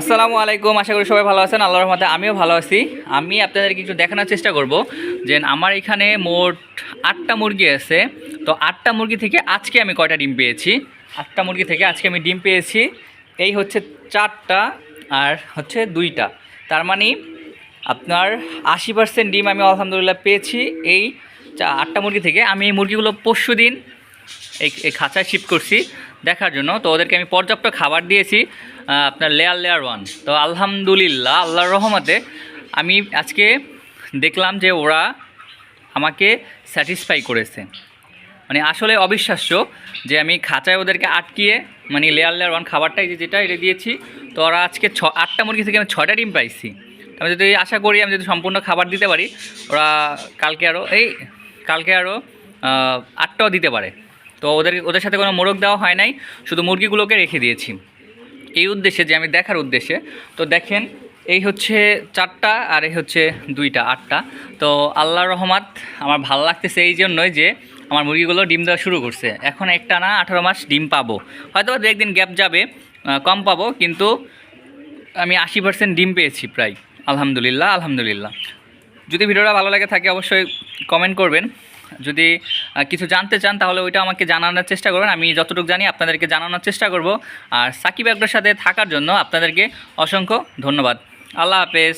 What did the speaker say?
আসসালামু আলাইকুম, আশা করি সবাই ভালো আছেন, আল্লাহর রহমতে আমিও ভালো আছি। আমি আপনাদেরকে একটু দেখানোর চেষ্টা করব যে আমার এখানে মোট আটটা মুরগি আছে। তো আটটা মুরগি থেকে আজকে আমি কয়টা ডিম পেয়েছি? আটটা মুরগি থেকে আজকে আমি ডিম পেয়েছি। এই হচ্ছে চারটা আর হচ্ছে দুইটা। তার মানে আপনার আশি পার্সেন্ট ডিম আমি আলহামদুলিল্লাহ পেয়েছি। এই আটটা মুরগি থেকে আমি এই মুরগিগুলো পরশু দিন এই এই খাঁচায় শিফট করছি দেখার জন্য। তো ওদেরকে আমি পর্যাপ্ত খাবার দিয়েছি আপনার লেয়ার লেয়ার ওয়ান তো আলহামদুলিল্লাহ, আল্লাহর রহমতে আমি আজকে দেখলাম যে ওরা আমাকে স্যাটিসফাই করেছে। মানে আসলে অবিশ্বাস্য যে আমি খাঁচায় ওদেরকে আটকিয়ে মানে লেয়ার লেয়ার ওয়ান খাবারটাই যে যেটা, এটা দিয়েছি, তো ওরা আজকে ছ, আটটা মুরগি থেকে আমি ছটা ডিম পাইছি। আমি যদি আশা করি আমি যদি সম্পূর্ণ খাবার দিতে পারি, ওরা কালকে আরও এই কালকে আরও আটটাও দিতে পারে। তো ওদের ওদের সাথে কোনো মোরগ দেওয়া হয় নাই, শুধু মুরগিগুলোকে রেখে দিয়েছি। এই উদ্দেশ্যে যে আমি দেখার উদ্দেশ্যে, তো দেখেন, এই হচ্ছে চারটা আর এই হচ্ছে দুইটা, আটটা। তো আল্লাহর রহমাত, আমার ভালো লাগতেছে এই জন্যই যে আমার মুরগিগুলো ডিম দেওয়া শুরু করছে। এখন একটা না, আঠারো মাস ডিম পাবো। হয়তো দু একদিন গ্যাপ যাবে কম পাবো, কিন্তু আমি আশি পার্সেন্ট ডিম পেয়েছি প্রায়। আলহামদুলিল্লাহ আলহামদুলিল্লাহ। যদি ভিডিওটা ভালো লাগে থাকে, অবশ্যই কমেন্ট করবেন। যদি কিছু জানতে চান, তাহলে ওইটা আমাকে জানানোর চেষ্টা করবেন। আমি যতটুকু জানি আপনাদেরকে জানানোর চেষ্টা করব। আর সাকিব একটার সাথে থাকার জন্য আপনাদেরকে অসংখ্য ধন্যবাদ। আল্লাহ হাফেজ।